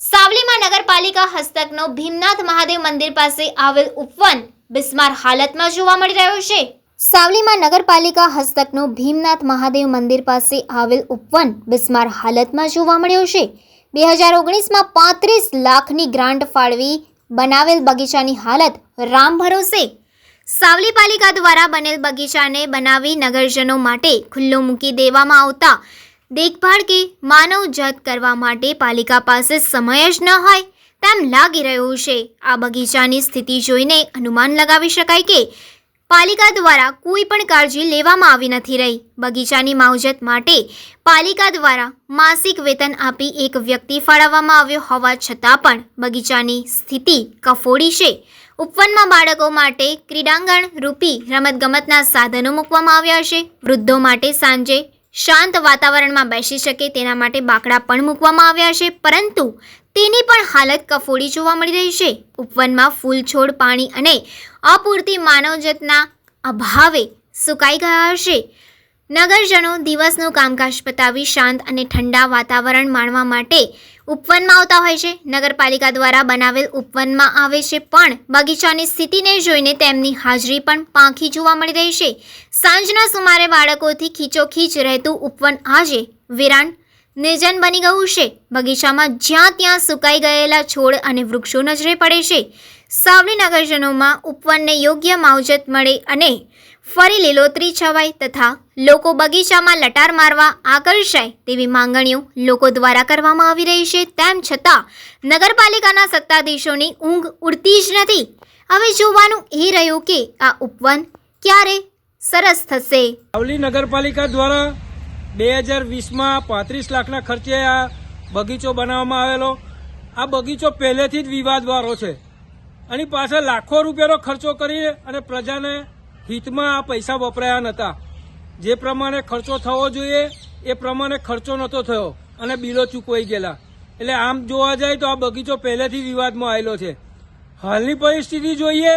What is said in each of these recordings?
સાવલીમાં નગરપાલિકા હસ્તકનો ભીમનાથ મહાદેવ મંદિર પાસે આવેલ ઉપવન બિસ્માર હાલતમાં જોવા મળી રહ્યો છે. સાવલીમાં નગરપાલિકા હસ્તકનો ભીમનાથ મહાદેવ મંદિર પાસે આવેલ ઉપવન બિસ્માર હાલતમાં જોવા મળ્યો છે. બે હજાર ઓગણીસમાં પાંત્રીસ લાખની ગ્રાન્ટ ફાળવી બનાવેલ બગીચાની હાલત રામ ભરોસે. સાવલી પાલિકા દ્વારા બનેલ બગીચાને બનાવી નગરજનો માટે ખુલ્લો મૂકી દેવામાં આવતા દેખભાળ કે માનવજાત કરવા માટે પાલિકા પાસે સમય જ ન હોય તેમ લાગી રહ્યું છે. આ બગીચાની સ્થિતિ જોઈને અનુમાન લગાવી શકાય કે પાલિકા દ્વારા કોઈ પણ કાળજી લેવામાં આવી નથી રહી. બગીચાની માવજત માટે પાલિકા દ્વારા માસિક વેતન આપી એક વ્યક્તિ ફાળવવામાં આવ્યો હોવા છતાં પણ બગીચાની સ્થિતિ કફોડી છે. ઉપવનમાં બાળકો માટે ક્રીડાંગણ રૂપી રમતગમતના સાધનો મૂકવામાં આવ્યા છે. વૃદ્ધો માટે સાંજે શાંત વાતાવરણમાં બેસી શકે તેના માટે બાકડા પણ મૂકવામાં આવ્યા છે, પરંતુ તેની પણ હાલત કફોડી જોવા મળી રહી છે. ઉપવનમાં ફૂલ છોડ, પાણી અને અપૂરતી માનવજતના અભાવે સુકાઈ ગયા હશે નગરજનો દિવસનું કામકાજ પતાવી શાંત અને ઠંડા વાતાવરણ માણવા માટે ઉપવનમાં આવતા હોય છે. નગરપાલિકા દ્વારા બનાવેલ ઉપવનમાં આવે છે પણ બગીચાની સ્થિતિને જોઈને તેમની હાજરી પણ પાંખી જોવા મળી રહી છે. સાંજના સુમારે બાળકોથી ખીચોખીચ રહેતું ઉપવન આજે વિરાન નિર્જન બની ગયું છે. બગીચામાં જ્યાં ત્યાં સુકાઈ ગયેલા છોડ અને વૃક્ષો નજરે પડે છે. સાવલી નગરજનોમાં ઉપવનને યોગ્ય માવજત મળે અને ફરી લીલોતરી છવાય તથા લોકો બગીચામાં લટાર મારવા આકર્ષાય તેવી માંગણીઓ લોકો દ્વારા કરવામાં આવી રહી છે. તેમ છતાં, નગરપાલિકાના સત્તાધીશોની ઊંઘ ઉડતી જ નથી. હવે જોવાનું એ રહ્યું કે આ ઉપવન ક્યારે સરસ થશે. સાવલી નગરપાલિકા દ્વારા બે હજાર વીસમાં પાંત્રીસ લાખના ખર્ચે આ બગીચો બનાવવામાં આવેલો. આ બગીચો પહેલેથી જ વિવાદવાળો છે. એની પાછળ લાખો રૂપિયાનો ખર્ચો કરી અને પ્રજાને હિતમાં આ પૈસા વપરાયા નહોતા જે પ્રમાણે ખર્ચો થવો જોઈએ, એ પ્રમાણે ખર્ચો નહોતો થયો અને બિલો ચૂકવાઈ ગયેલા. એટલે આમ જોવા જાય તો આ બગીચો પહેલેથી વિવાદમાં આવેલો છે. હાલની પરિસ્થિતિ જોઈએ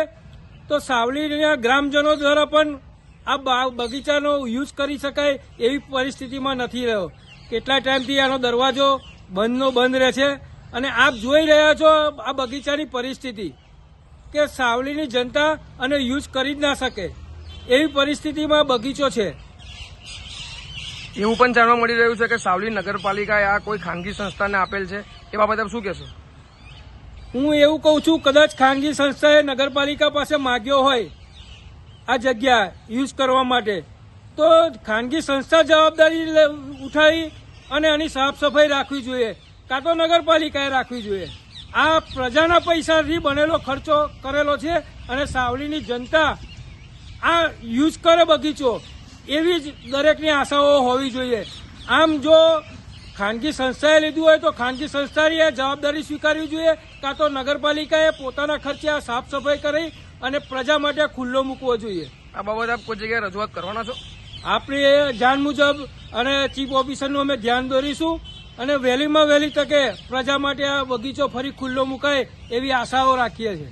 તો સાવલીના ગ્રામજનો દ્વારા પણ આ બગીચાનો યુઝ કરી શકાય એવી પરિસ્થિતિમાં નથી રહ્યો. કેટલા ટાઈમથી આનો દરવાજો બંધનો બંધ રહે છે અને આપ જોઈ રહ્યા છો આ બગીચાની પરિસ્થિતિ કે સાવલીની જનતા અને યુઝ કરી જ ના શકે. એવી પરિસ્થિતિમાં બગીચો છે. એવું પણ જાણવા મળી રહ્યું છે કે સાવલી નગરપાલિકાએ આ કોઈ ખાનગી સંસ્થાને આપેલ છે? એ બાબતે શું કહેશો? હું એવું કહું છું, કદાચ ખાનગી સંસ્થાએ નગરપાલિકા પાસે માગ્યો હોય આ જગ્યા યુઝ કરવા માટે, તો ખાનગી સંસ્થા જવાબદારી ઉઠાવી અને આની સાફ સફાઈ રાખવી જોઈએ. કાં તો નગરપાલિકાએ રાખવી જોઈએ. આ પ્રજાના પૈસાથી બનેલો ખર્ચો કરેલો છે અને સાવલીની જનતા આ યુઝ કરે બગીચો. એવી જ દરેકની આશાઓ હોવી જોઈએ. આમ જો ખાનગી સંસ્થાએ લીધું હોય તો ખાનગી સંસ્થાએ જવાબદારી સ્વીકારવી જોઈએ કાં તો નગરપાલિકાએ પોતાના ખર્ચે આ સાફ સફાઈ કરી અને પ્રજા માટે ખુલ્લો મૂકવો જોઈએ. આ બાબત આપ કોઈ જગ્યાએ રજૂઆત કરવાના છો? આપણે જાણ મુજબ અને ચીફ ઓફિસરનું અમે ધ્યાન દોરીશું અને વહેલીમાં વહેલી તકે પ્રજા માટે આ બગીચો ફરી ખુલ્લો મુકાય એવી આશાઓ રાખીએ છીએ.